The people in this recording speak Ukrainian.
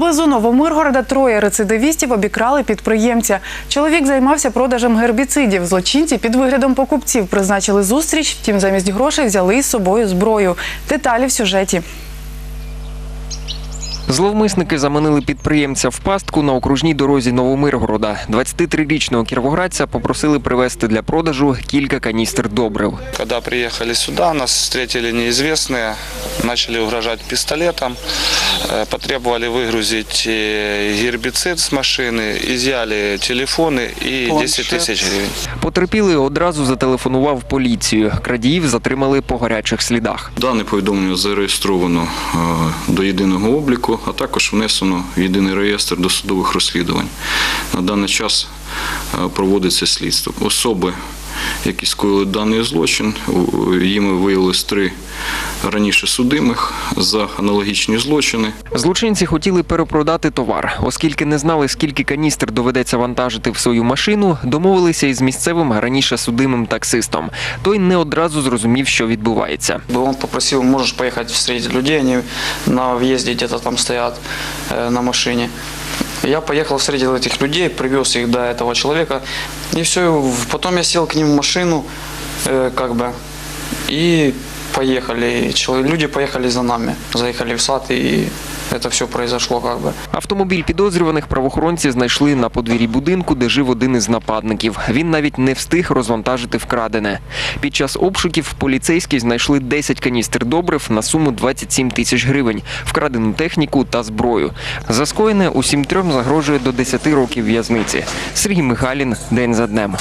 Близу Новомиргорода троє рецидивістів обікрали підприємця. Чоловік займався продажем гербіцидів. Злочинці під виглядом покупців призначили зустріч, втім замість грошей взяли із собою зброю. Деталі в сюжеті. Зловмисники заманили підприємця в пастку на окружній дорозі Новомиргорода. 23-річного кіровоградця попросили привезти для продажу кілька каністр добрив. Когда приехали сюда, нас встретили неизвестные, начали угрожать пистолетом, э, потребовали выгрузить э, гербицид с машины, изъяли телефоны и 10 тысяч гривен. Потерпілий одразу зателефонував в поліцію. Крадіїв затримали по гарячих слідах. Дане повідомлення зареєстровано е, до єдиного обліку, а також внесено в єдиний реєстр досудових розслідувань. На даний час е, проводиться слідство. Особи, які скоїли даний злочин, їм виявилось три раніше судимих за аналогічні злочини. Злочинці хотіли перепродати товар, оскільки не знали, скільки каністр доведеться вантажити в свою машину. Домовилися із місцевим раніше судимим таксистом. Той не одразу зрозумів, що відбувається. Он попросил, можешь поехать встретить людей, они на въезде где-то там стоят э, на машине. Я поехал, встретил этих людей, привез их до этого человека. И все, потом я сел к ним в машину, э, как бы, и поехали. Люди поехали за нами, заехали в сад, и это все произошло, как бы. Автомобіль підозрюваних правоохоронці знайшли на подвір'ї будинку, де жив один із нападників. Він навіть не встиг розвантажити вкрадене. Під час обшуків поліцейські знайшли 10 каністр добрив на суму 27 тисяч гривень, вкрадену техніку та зброю. За скоєне усім трьом загрожує до 10 років в'язниці. Сергій Михайлін день за днем.